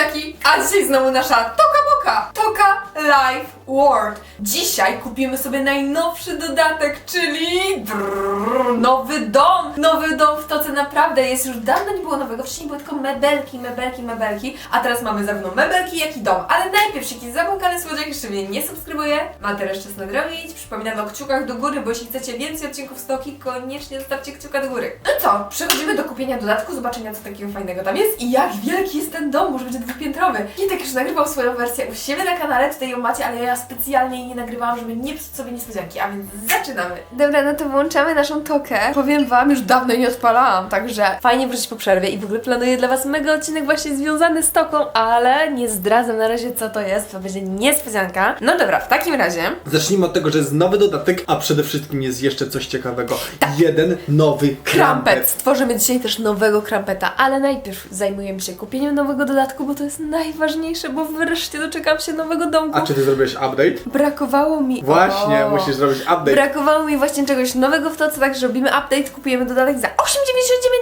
niespodzianki, a dzisiaj znowu nasza Toka Boka, Toka Live World. Dzisiaj kupimy sobie najnowszy dodatek, czyli drrrr, nowy dom. Nowy dom w Toce naprawdę jest już dawno nie było nowego, wcześniej były tylko mebelki, mebelki, mebelki, a teraz mamy zarówno mebelki, jak i dom. Ale najpierw, jeśli zabłąkany słodziak jeszcze mnie nie subskrybuje, ma teraz czas nadrobić. Przypominam o kciukach do góry, bo jeśli chcecie więcej odcinków z Toki, koniecznie zostawcie kciuka do góry. No co? Przechodzimy do kupienia dodatku, zobaczenia co takiego fajnego tam jest i jak wielki jest ten dom, może będzie dwupiętrowy. Kitek już nagrywał swoją wersję u siebie na kanale, tutaj ją macie, ale ja specjalnie jej nie nagrywałam, żeby nie psuć sobie niespodzianki, a więc zaczynamy. Dobra, no to włączamy naszą tokę. Powiem wam, już dawno jej nie odpalałam, także fajnie wrócić po przerwie i w ogóle planuję dla was mega odcinek właśnie związany z toką, ale nie zdradzam na razie co to jest, to będzie niespodzianka. No dobra, w takim razie Zacznijmy od tego, że jest nowy dodatek, a przede wszystkim jest jeszcze coś ciekawego. Jeden nowy Krampet. krampet. Stworzymy dzisiaj też nowego krampeta, ale najpierw zajmujemy się kupieniem nowego dodatku, bo to jest najważniejsze, bo wreszcie doczekam się nowego domku. A czy ty zrobiłeś update? Brakowało mi. Właśnie, o, musisz zrobić update. Brakowało mi właśnie czegoś nowego w toce, także robimy update, kupujemy dodatek za 8,99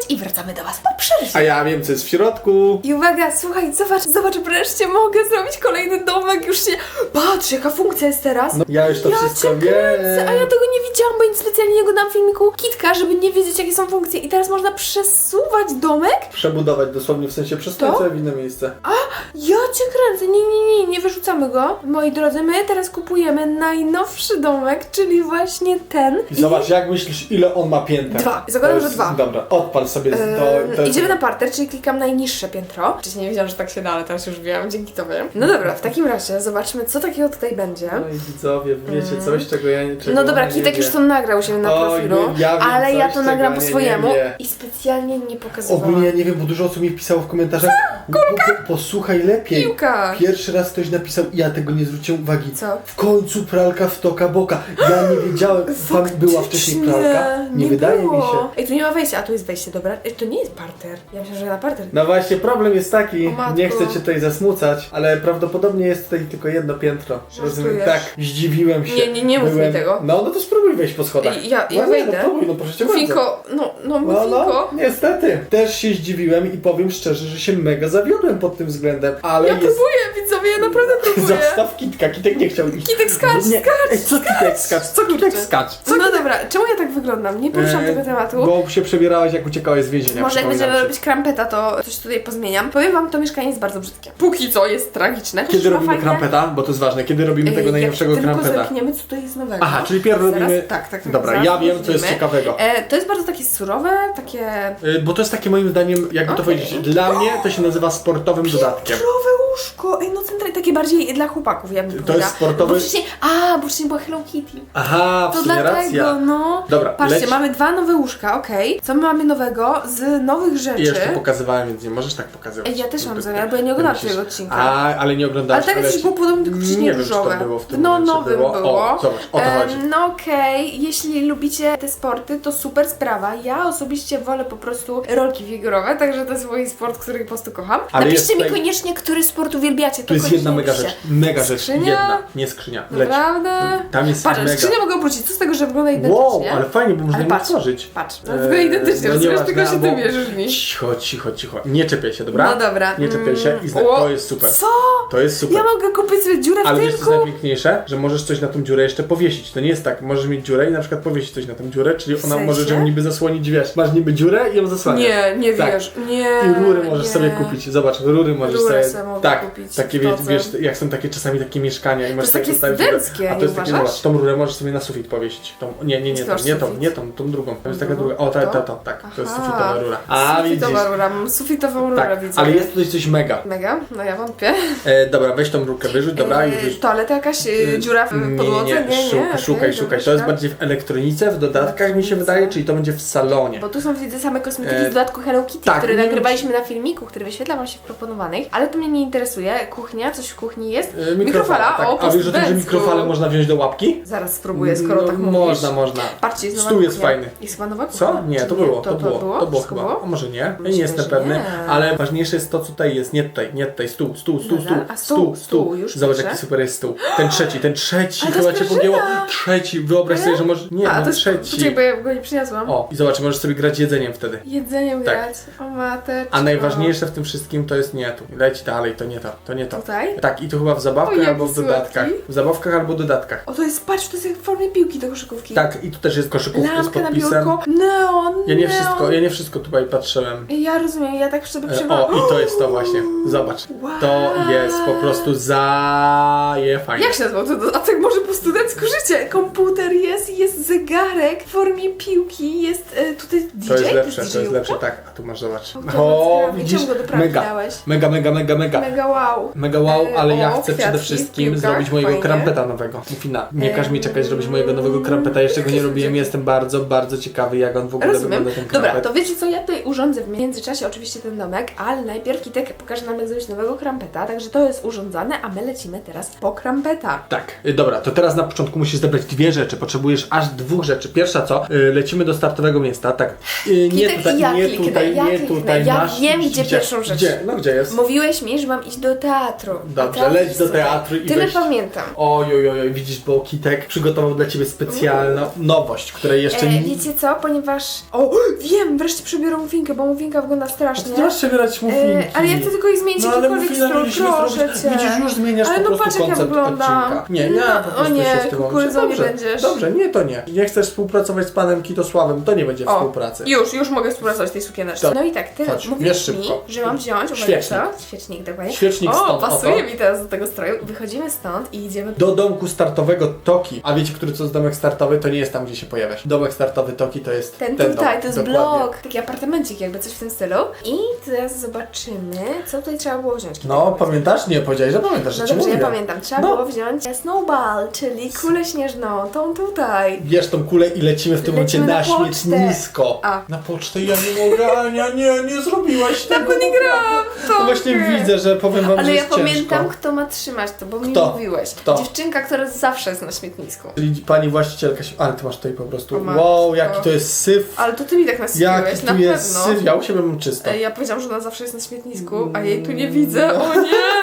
i wracamy do Was po przerwie. A ja wiem, co jest w środku. I uwaga, słuchaj, zobacz, zobacz, wreszcie mogę zrobić kolejny domek, już się... Patrz, jaka funkcja jest teraz. No, ja już to ja wszystko kręcę, a ja wiem. tego nie widziałam, bo nic specjalnie nie oglądam filmiku Kitka, żeby nie wiedzieć jakie są funkcje. I teraz można przesuwać domek? Przebudować dosłownie, w sensie To? sobie w inne miejsce. Ja cię kręcę, nie, nie, nie, nie go. Moi drodzy, my teraz kupujemy najnowszy domek, czyli właśnie ten. I zobacz, jak myślisz, ile on ma pięter? Dwa. Zakładam, To że dwa. Dobra, odpal sobie z- Eee, to idziemy na parter, czyli klikam najniższe piętro. Wcześniej nie wiedziałam, że tak się da, ale teraz już wiem, dzięki tobie. No dobra, w takim razie zobaczmy, co takiego tutaj będzie. No i widzowie, wiecie coś, czego ja nie czego No dobra, ona nie Kitek wie. już to nagrał się na Oj, profilu, wiem, ja wiem ale ja coś, to czego nagram po nie swojemu wiem. i specjalnie nie pokazywałam. Ogólnie ja nie wiem, bo dużo osób mi pisało w komentarzach. Po, po, posłuchaj lepiej. Piłka! Pierwszy raz ktoś napisał i ja tego nie zwróciłem uwagi. Co? W końcu pralka w toka boka. Ja nie wiedziałem, tam była wcześniej pralka. Nie, wydaje było. mi się. Ej, tu nie ma wejścia, a tu jest wejście, dobra? Ej, to nie jest parter. Ja myślę, że na parter. No właśnie, problem jest taki, nie chcę cię tutaj zasmucać, ale prawdopodobnie jest tutaj tylko jedno piętro. Rozumiem? Tak, zdziwiłem się. Nie, nie, nie mów mi Byłem... tego. No, no to spróbuj wejść po schodach. Ej, ja- ja no, nie, wejdę. No, próbuj, no proszę cię bardzo. Mufinko, no, no, No, no, Mufinko. niestety. Też się zdziwiłem i powiem szczerze, że się mega zawiodłem pod tym względem, ale Ja jest... próbuję, ja naprawdę próbuję. Zastaw kitka, kitek nie chciał iść. Kitek skacz, nie. skacz, Ej, co kitek skacz? Co kitek skacz? Co No dobra, czemu ja tak wyglądam? Nie poruszam E, tego tematu. Bo się przebierałaś jak uciekałeś z więzienia. Może jak będziemy robić krampeta, to coś tutaj pozmieniam. Powiem wam, to mieszkanie jest bardzo brzydkie. Póki co jest tragiczne. Kiedy ma robimy fajne- krampeta? Bo to jest ważne. Kiedy robimy Ej, tego najnowszego jak tylko krampeta? zerkniemy, co tutaj jest nowego. Aha, czyli pierw robimy... Tak, tak, tak. Dobra, ja wiem co jest ciekawego. E, to jest bardzo takie surowe, takie... Y, Bo to jest takie moim zdaniem, jakby to powiedzieć, dla mnie to się nazywa sportowym dodatkiem. Piętrowe łóżko! Ej, no centralnie takie bardziej dla chłopaków, ja bym To jest sportowy- Bo wcześniej... A, bo wcześniej była Hello Kitty. Aha, w To sumie dlatego, racja. no. Dobra, Patrzcie, leć. mamy dwa nowe łóżka, okej. Co my mamy nowego z nowych rzeczy? I jeszcze pokazywałem, więc nie możesz tak pokazywać. Ej, ja też mam Ty- zamiar, bo ja nie oglądam myślisz- tego odcinka. A, ale nie Ale oglądałeś. tak coś było podobne, tylko wcześniej Nie wiem, czy różowe. to było w tym No, momencie nowym było. O, zobacz, o to Em, chodzi. No okej, jeśli lubicie te sporty, to super sprawa. Ja osobiście wolę po prostu rolki figurowe, także to jest mój sport, który po prostu kocham. Ale Napiszcie mi tutaj- koniecznie, który sport uwielbiacie. To jest koniecznie jedna mega rzecz. Mega rzecz. Skrzynia? Jedna, nie skrzynia. Leć. Naprawdę? Tam jest Patrz, mega. skrzynię mogę obrócić, co z tego, że wygląda identycznie? Wow, ale fajnie, bo można Ale ją patrz. otworzyć. Patrz, no Eee, wygląda identycznie, no rozumiesz, tylko się tym bierzesz mi. Cicho, cicho, cicho. Nie czepiaj się, dobra? No dobra. Nie czepiaj się i zna- Mm, to jest super. Co? To jest super. Ja mogę kupić sobie dziurę w Ale wiesz co jest najpiękniejsze? Że możesz coś na tą dziurę jeszcze powiesić. To nie jest tak, możesz mieć dziurę i na przykład powiesić coś na tą dziurę, czyli ona sensie? może ją niby zasłonić, wiesz. Masz niby dziurę i ją zasłaniasz. Nie, nie Tak. wiesz, nie. I rury możesz nie. sobie kupić. Zobacz, rury możesz sobie. sobie mogę tak, kupić takie wiesz, wiesz, jak są takie czasami takie mieszkania i masz takie studenckie, A to jest takie, zobacz, tą rurę możesz sobie na sufit powiesić. Tą, nie, nie, nie, tą, nie tą, nie tą, tą drugą. To jest taka Drugą? druga. O, ta, ta, To? ta, tak. To jest sufitowa rura. A, widzisz. Sufitowa rura, mam sufitową rurę, Tak, widzę. ale jest tutaj coś mega. Mega? No ja wątpię. E, dobra, weź tą rurkę, wyrzuć, dobra, i Eee, wyrzuć. Toaleta jakaś, e, dziura w podłodze? Nie, nie, szukaj, szukaj. To jest bardziej w elektronice, w dodatkach mi się wydaje, czyli to będzie w salonie. Bo tu są widzę same kosmetyki E, z dodatku Hello Kitty, tak, które nagrywaliśmy na filmiku, który wyświetla wam się w proponowanych, ale to mnie nie interesuje. Kuchnia, coś w kuchni jest. E, Mikrofala, tak. o, A wiesz o tym, że mikrofale można wziąć do łapki? Zaraz spróbuję, skoro No, tak mówisz. Można, można. Patrzcie, jest Stół jest kuchnia. fajny. Jest chyba nowa kuchnia? Co? Nie, to było, To, to było, to było Wszystko chyba. A może nie? Ja nie jestem pewny, nie. ale ważniejsze jest to, co tutaj jest, nie tutaj, nie tutaj, stół, stół, stół, stół, a stół, stół, już Zobacz, jaki super jest stół. Ten trzeci, ten trzeci, Ale to chyba cię pogięło. Trzeci, wyobraź sobie, że możesz, nie, A, no to trzeci. poczekaj, bo ja go nie przyniosłam. O, i zobacz, możesz sobie grać jedzeniem wtedy. Jedzeniem Tak. grać, o mateczko. A najważniejsze w tym wszystkim to jest nie tu. Leć dalej, to nie to, to nie to. Tutaj? Tak, i to chyba w O, zabawkach jaki albo w dodatkach. słodki. W zabawkach albo dodatkach. O, to jest, patrz, to jest jak w formie piłki do koszykówki. Tak, i tu też jest koszykówka z Lampka na podpisem. biurko, neon, Ja nie neon. wszystko, ja nie wszystko tutaj patrzyłem. Ja rozumiem, ja tak sobie E. O, i to jest to właśnie. Zobacz. To jest po prostu zaje fajnie. Jak się nazywał ten dodatek? Może po studencku życie. Komputer jest, jest zegarek w formie piłki, jest e, tutaj DJ. To jest lepsze, to jest lepsze, tak. A tu masz zobacz. O, widzisz? Go do pralki Mega. dałeś? Mega, mega, mega, mega. Mega wow. Mega wow, E, ale ja o, chcę przede kwiatki w wszystkim piłkach, zrobić mojego fajnie. krampeta nowego. Mufina. Nie każ mi czekać zrobić mojego nowego krampeta. Jeszcze go nie robiłem. Jestem bardzo, bardzo ciekawy, jak on w ogóle Rozumiem. wygląda ten krampet. Dobra, to wiecie co, ja tutaj urządzę w międzyczasie oczywiście ten domek, ale najpierw Kitek pokaże nam jak zrobić nowego krampeta, także to jest urządzane, a my lecimy teraz po krampeta. Tak, y, dobra, to teraz na początku musisz zebrać dwie rzeczy. Potrzebujesz aż dwóch rzeczy. Pierwsza co? Y, lecimy do startowego miejsca, tak. Y, nie tutaj, ja nie kliknę, tutaj, ja nie kliknę. tutaj. Ja masz wiem, gdzie pierwszą rzecz. Gdzie? No gdzie jest? Mówiłeś mi, że mam iść do teatru. Dobrze, leć do teatru i Tyle weź- pamiętam. Oj, oj, oj, widzisz, bo Kitek przygotował dla Ciebie specjalną nowość, której jeszcze E, nie... wiecie co, ponieważ... O, wiem, wreszcie przebiorę mufinkę, bo mufinka wygląda strasznie. Ty masz przebierać mufinki. E, ale ja chcę tylko ich zmienić No jakikolwiek strój, proszę cię. Widzisz, już zmieniasz Ale po no prostu patrz, jak ja koncept wyglądam. odcinka. Nie, nie, No, po o prostu nie, się w tym nie Dobrze, będziesz. Dobrze, nie, to nie. Nie chcesz współpracować z panem Kitosławem, to nie będzie O, współpracy. Już, już mogę współpracować w tej sukieneczce. Dobra. No i tak, ty Chodź, mówisz mi, szybko. że mam wziąć, uwaga, Świecznik. co? Świecznik, dokładnie. Świecznik o, stąd, pasuje oto. mi teraz do tego stroju. Wychodzimy stąd i idziemy Do domku startowego Toki. A wiecie, który to jest domek startowy? To nie jest tam, gdzie się pojawiasz. Domek startowy Toki to jest Ten, ten, tutaj, dom. to jest Dokładnie. blok, taki apartamencik jakby, coś w tym stylu. I teraz zobaczymy, co tutaj trzeba było wziąć. No, pamiętasz? Nie, powiedziałeś, że pamiętasz, że No dobrze, ja pamiętam. Trzeba No. było wziąć snowball, czyli kulę śnieżną, tą tutaj. Bierz tą kulę i lecimy w tym momencie na, na śmietnisko. A. Na pocztę ja nie mogę, Ania, nie, nie zrobiłaś tego. Tak, bo nie grałam. No właśnie widzę, że powiem wam, Ale że ja jest pamiętam, ciężko. kto ma trzymać to, bo mi Kto? mówiłeś. Kto? Dziewczynka, która zawsze jest na śmietnisku. Czyli pani właścicielka się... Ale ty masz tutaj po prostu... Matko. Wow, jaki to jest syf. Ale to ty mi tak nasypiłeś, Jaki na tu jest pewno. syf. Ja u siebie mam czysto. Ej, Ja powiedziałam, że ona zawsze jest na śmietnisku, a jej tu nie widzę. O nie!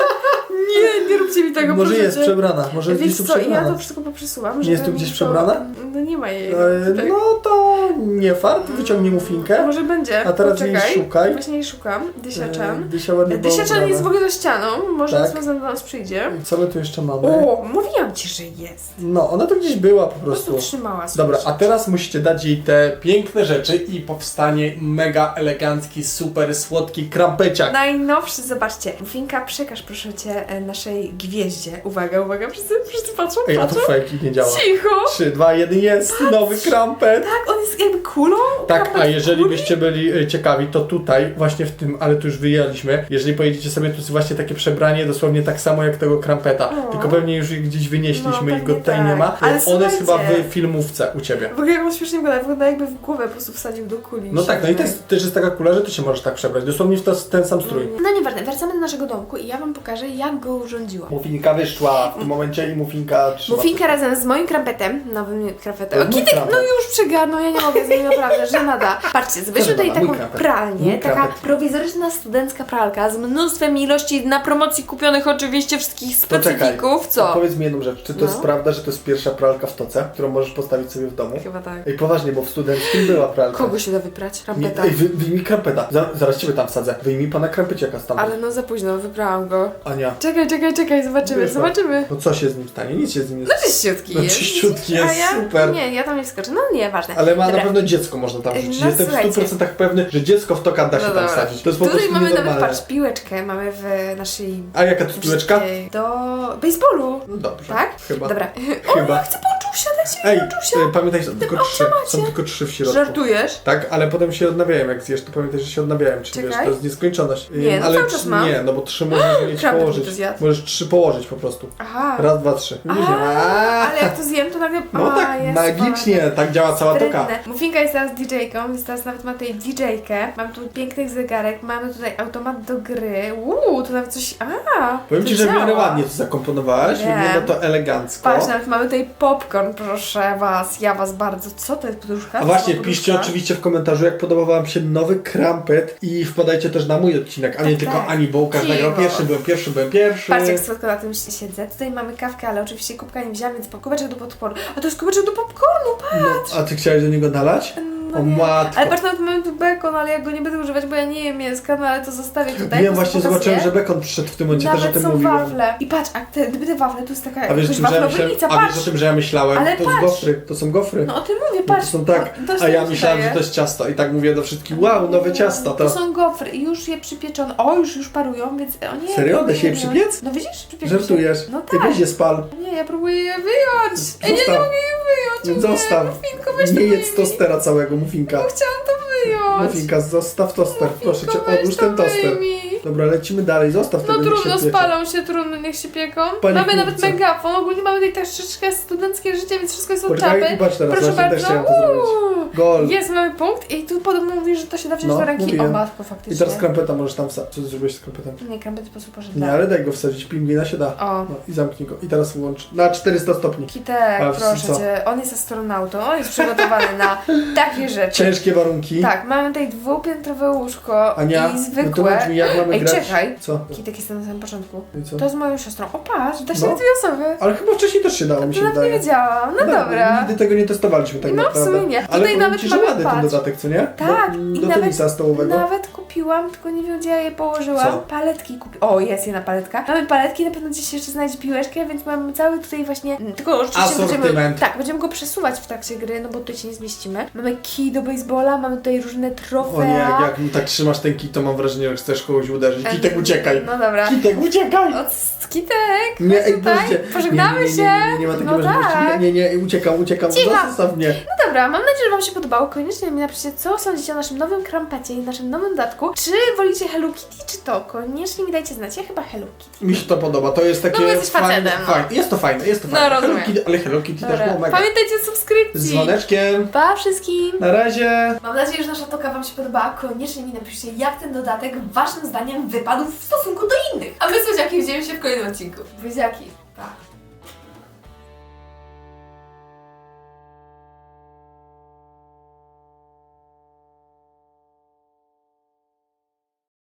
Nie, nie róbcie mi tego, Może proszę jest cię. przebrana, może jest Wiesz gdzieś tu co, ja przebrana. to wszystko poprzesuwam. Nie jest tu żeby gdzieś przebrana? No nie ma jej. E, tak. No to nie fart, wyciągnij mufinkę. Może będzie. A teraz jej Poczekaj. szukaj. Właśnie jej szukam. Dysiaczan. E, Dysia ładnie była Dysiaczan ubrana. jest w ogóle za ścianą. Może Tak. tak. do nas przyjdzie. I Co my tu jeszcze mamy? O, mówiłam ci, że jest. No, ona tu gdzieś była po Po prostu prostu. trzymała sobie. Dobra, a teraz musicie dać jej te piękne rzeczy i powstanie mega elegancki, super słodki krampeciak. Najnowszy, zobaczcie. Finka, przekaż proszę cię e, naszej gwieździe. Uwaga, uwaga, wszyscy, wszyscy patrzą, Ej, a to patrzą. fake nie działa. Cicho! 3, 2, 1, jest nowy krampet. Tak, on jest jakby kulą? Tak, a jeżeli kuli? byście byli e, ciekawi, to tutaj, właśnie w tym, ale tu już wyjęliśmy, jeżeli pojedziecie sobie, to jest właśnie takie przebranie dosłownie tak samo jak tego krampeta, O. tylko pewnie już gdzieś wynieśliśmy No, i go tutaj tak. nie ma. Ale On jest chyba w filmówce u Ciebie. W ogóle jak on śmiesznie wygląda, wygląda jakby w głowę po prostu wsadził do kuli. No tak, no i to jest, też jest taka kula, że Ty się możesz tak przebrać, dosłownie w to, ten sam strój. No nieważne, wracamy do naszego domku i ja wam pokażę, jak go urządziłam. Mufinka wyszła w tym momencie i mufinka trzyma. Mufinka razem z moim krampetem, nowym krampetem. O, jest krampet. no już przegadną, ja nie mogę z nim naprawdę, że nada. Patrzcie, zrobiliśmy tutaj taką pralnię, taka prowizoryczna studencka pralka z mnóstwem ilości na promocji kupionych oczywiście wszystkich specyfików. Co? Powiedz mi jedną rzecz, czy to No. jest prawda, że to jest pierwsza pralka w toce, którą możesz postawić sobie w domu? Chyba tak. Ej, poważnie, bo w studenckim była pralka. Kogo się da wyprać? Nie, ej, wy, wyjmij krampeta. Za, zaraz ciebie tam wsadzę. Wyjmij pana krampeciaka stamtąd. Ale no za późno, wybrałam go. Ania. Czekaj, czekaj, czekaj, zobaczymy, Wyszła. zobaczymy. No co się z nim stanie? Nic się z nim nie No stanie. czyściutki No jest. czyściutki A jest, ja? super. Nie, ja tam nie wskoczę, no nie, ważne. Ale ma. Na pewno dziecko można tam Ej, wrzucić. no Jestem w słuchajcie. 100% pewny, że dziecko w toka da się No tam dobra. wsadzić. To jest po Tutaj prostu mamy nawet, nienormalne. patrz, piłeczkę mamy w naszej... A jaka to piłeczka? Do baseballu. No dobrze. Tak? Chyba. Dobra. Chyba. O, chcę poczuł siadać Ej, poczuł się. e, pamiętaj, są tylko trzy. automacie. Są tylko trzy w środku. Żartujesz? Tak, ale potem się odnawiają, jak zjesz, to pamiętaj, że się odnawiają, czyli wiesz, to jest nieskończoność. Ym, Nie, no ale cały czas trzy- mam. Nie, no bo trzy możesz mieć mi położyć. zjadł. Możesz trzy położyć po prostu. Aha. Raz, dwa, trzy. Widzisz? A, ale jak to zjem, to nagle... No A, tak, jest magicznie, tak działa cała toka. Sprytne. Mufinka jest teraz DJ-ką, więc teraz nawet ma tutaj DJ-kę. Mam tu piękny zegarek, mamy tutaj automat do gry. Uuu, to nawet coś... A, Powiem to Ci, że w miarę ładnie to zakomponowałaś, Wiem. wygląda to elegancko. Patrz, nawet mamy tutaj popcorn, proszę was, ja was bardzo. Co to jest poduszka? A właśnie, piszcie oczywiście w komentarzu, jak podobał Wam się nowy krampet i wpadajcie też na mój odcinek, a nie Tak, tylko tak. Ani, bo Łukasz nagrał pierwszy, byłem pierwszy, byłem pierwszy. Patrzcie, jak słodko na tym siedzę. Tutaj mamy kawkę, ale oczywiście kubka nie wzięłam, więc kubeczek do popcornu. A to jest kubeczek do popcornu, patrz! No, a Ty chciałeś do niego nalać? No no O nie. matko. Ale patrz, nawet mamy tu bekon, ale ja go nie będę używać, bo ja nie jem mięska, no ale to zostawię tutaj. Wiem, to właśnie zobaczyłem, że bekon przyszedł w tym momencie, też o Nawet tym są mówiłem. wafle. I patrz, a te, gdyby te wafle, tu jest taka A wiesz, jakaś tym, że ja myślałem, waflownica, a wiesz o tym, że ja myślałem, Ale to patrz. gofry, to są gofry. No o tym mówię, No patrz. to są tak, O, to a ja myślałem, że wydaje. to jest ciasto i tak mówię do wszystkich, wow, nowe ciasto, To to... są gofry i już je przypieczono. O, już już parują, więc o nie. Serio? Da się je nie, nie. przypiec? No widzisz, przypieczą Żartujesz? No Ty tak. weź je spal. Nie, ja próbuję je wyjąć. Ej, nie, nie mogę je wyjąć. No nie. zostaw. Weź Nie jedz tostera całego, mufinka. No chciałam to wyjąć. Mufinka, zostaw toster, proszę cię, odłóż ten toster. wyjmij. Dobra, lecimy dalej, zostaw No tego, niech trudno, się piecze. spalą się, trudno, niech się pieką. Panie mamy nawet kurce. megafon, ogólnie mamy tutaj troszeczkę studenckie życie, więc wszystko jest od Poczekaj czapy. i patrz teraz, Proszę właśnie też bardzo. chciałem to zrobić. Uuu. Gol. Jest, mamy punkt i tu podobno mówisz, że to się da wziąć No, do ręki. O mówiłem. matko, I faktycznie. teraz krampeta możesz tam wsadzić. Co zrobiłeś z krampetem? Nie, krampety po prostu poszedł. Nie, ale daj go wsadzić, pingwina się da. O. No i zamknij go. I teraz wyłącz. Na 400 stopni. Kitek, A, proszę co? cię, on jest astronautą, on jest przygotowany na takie rzeczy. Ciężkie warunki. Tak, mamy tutaj dwupiętrowe łóżko Ania, i no zwykłe. tłumacz mi jak mamy Ej, grać. czekaj. Co? Kitek jest na samym początku. I co? To z moją siostrą. O patrz, da się No. na dwie osoby. Ale chyba wcześniej też się dało, mi się To nawet nie wydaje. wiedziałam. No dobra. Nigdy tego nie testowaliśmy tak No, w naprawdę. sumie nie. Ale Tutaj nawet ci, mamy, ładny ten dodatek, co nie? Tak, Do, i do nawet- tenisa stołowego. Nawet kupiłam, tylko nie wiem gdzie ja je położyłam. Co? Paletki kupiłam. O, jest jedna paletka. Mamy paletki, na pewno gdzieś jeszcze znajdzie piłeczkę, więc mamy cały tutaj właśnie. mm, Tylko oczywiście będziemy. Tak, będziemy go przesuwać w trakcie gry, no bo tutaj się nie zmieścimy. Mamy kij do baseballa, mamy tutaj różne trofea. O nie, jak, tak trzymasz ten kit, to mam wrażenie, że chcesz kogoś uderzyć. Kitek, uciekaj! No dobra. Kitek, uciekaj! Od Kitek! Nie, ej, tutaj. Pożegnamy nie, nie, nie, się. Nie, nie, nie, nie ma takiej No możliwości. tak. Nie, nie, nie, uciekam, uciekam. Cicho. Zostaw mnie. No dobra, mam nadzieję, że Wam się podobało. Koniecznie mi napiszcie, co sądzicie o naszym nowym krampecie i naszym nowym dodatku. Czy wolicie Hello Kitty, czy to? Koniecznie mi dajcie znać. Ja chyba Hello Kitty. Mi się to podoba, to jest takie No, bo jesteś fajne, facetem, no. fajne. Jest to fajne, jest to No, fajne. rozumiem. Hello Kitty, ale Hello Kitty też było mega. Pamiętajcie o Z subskrypcji. dzwoneczkiem. Pa wszystkim! Na razie. Mam nadzieję, że nasza toka Wam się podobała. Koniecznie mi napiszcie, jak ten dodatek Waszym zdaniem wypadł w stosunku do innych. A my, słodziaki, widzimy się w kolejnym odcinku. Buziaki. Pa.